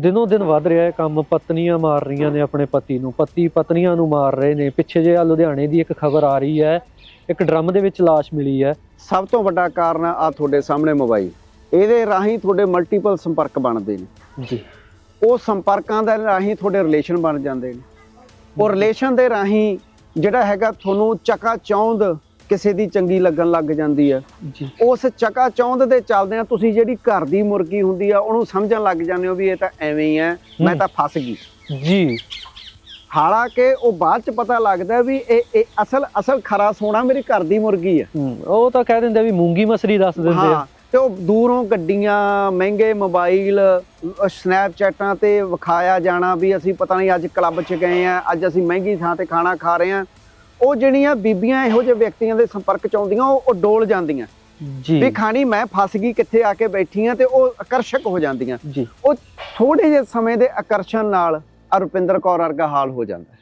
ਦਿਨੋਂ ਦਿਨ ਵੱਧ ਰਿਹਾ ਹੈ ਕੰਮ ਪਤਨੀਆਂ ਮਾਰ ਰਹੀਆਂ ਨੇ ਆਪਣੇ ਪਤੀ ਨੂੰ ਪਤੀ ਪਤਨੀਆਂ ਨੂੰ ਮਾਰ ਰਹੇ ਨੇ। ਪਿੱਛੇ ਜੇ ਆ ਲੁਧਿਆਣੇ ਦੀ ਇੱਕ ਖਬਰ ਆ ਰਹੀ ਹੈ ਇੱਕ ਡਰਮ ਦੇ ਵਿੱਚ ਲਾਸ਼ ਮਿਲੀ ਹੈ। ਸਭ ਤੋਂ ਵੱਡਾ ਕਾਰਨ ਆ ਤੁਹਾਡੇ ਸਾਹਮਣੇ ਮੋਬਾਈਲ। ਇਹਦੇ ਰਾਹੀਂ ਤੁਹਾਡੇ ਮਲਟੀਪਲ ਸੰਪਰਕ ਬਣਦੇ ਨੇ। ਜੀ। ਉਹ ਸੰਪਰਕਾਂ ਦੇ ਰਾਹੀਂ ਤੁਹਾਡੇ ਰਿਲੇਸ਼ਨ ਬਣ ਜਾਂਦੇ ਨੇ। ਉਹ ਰਿਲੇਸ਼ਨ ਦੇ ਰਾਹੀਂ ਜਿਹੜਾ ਹੈਗਾ ਤੁਹਾਨੂੰ ਚਕਾ ਚੌਂਦ ਕਿਸੇ ਦੀ ਚੰਗੀ ਲੱਗਣ ਲੱਗ ਜਾਂਦੀ ਹੈ ਉਸ ਚਕਾ ਚੌਂਦ ਦੇ ਚੱਲਦਿਆਂ ਤੁਸੀਂ ਜਿਹੜੀ ਘਰ ਦੀ ਮੁਰਗੀ ਹੁੰਦੀ ਆ ਉਹਨੂੰ ਸਮਝਣ ਲੱਗ ਜਾਂਦੇ ਹੋ ਵੀ ਇਹ ਤਾਂ ਐਵੇਂ ਹੀ ਹੈ ਮੈਂ। ਤਾਂ ਫਸ ਗਈ। ਜੀ। ਹਾਲਾਂਕਿ ਉਹ ਬਾਅਦ ਚ ਪਤਾ ਲੱਗਦਾ ਵੀ ਇਹ ਇਹ ਅਸਲ ਅਸਲ ਖਰਾ ਸੋਨਾ ਮੇਰੀ ਘਰ ਦੀ ਮੁਰਗੀ ਹੈ ਉਹ ਤਾਂ ਕਹਿ ਦਿੰਦੇ ਆ ਵੀ ਮੂੰਗੀ ਮਸਰੀ ਦੱਸ ਦਿੰਦੇ ਆ। ਤੇ ਉਹ ਦੂਰੋਂ ਗੱਡੀਆਂ ਮਹਿੰਗੇ ਮੋਬਾਈਲ ਸਨੈਪਚੈਟਾਂ ਤੇ ਵਿਖਾਇਆ ਜਾਣਾ ਵੀ ਅਸੀਂ ਪਤਾ ਨਹੀਂ ਅੱਜ ਕਲੱਬ 'ਚ ਗਏ ਆ ਅੱਜ ਅਸੀਂ ਮਹਿੰਗੀ ਥਾਂ ਤੇ ਖਾਣਾ ਖਾ ਰਹੇ ਆ। ਉਹ ਜਿਹੜੀਆਂ ਬੀਬੀਆਂ ਇਹੋ ਜਿਹੇ ਵਿਅਕਤੀਆਂ ਦੇ ਸੰਪਰਕ 'ਚ ਆਉਂਦੀਆਂ ਉਹ ਡੋਲ ਜਾਂਦੀਆਂ। ਜੀ। ਵੀ ਖਾਣੀ ਮੈਂ ਫਸ ਗਈ ਕਿੱਥੇ ਆ ਕੇ ਬੈਠੀ ਆ ਤੇ ਉਹ ਆਕਰਸ਼ਕ ਹੋ ਜਾਂਦੀਆਂ। ਜੀ। ਉਹ ਥੋੜੇ ਜਿਹੇ ਸਮੇਂ ਦੇ ਆਕਰਸ਼ਣ ਨਾਲ ਅਰੁਪਿੰਦਰ ਕੌਰ ਵਰਗਾ ਹਾਲ ਹੋ ਜਾਂਦਾ।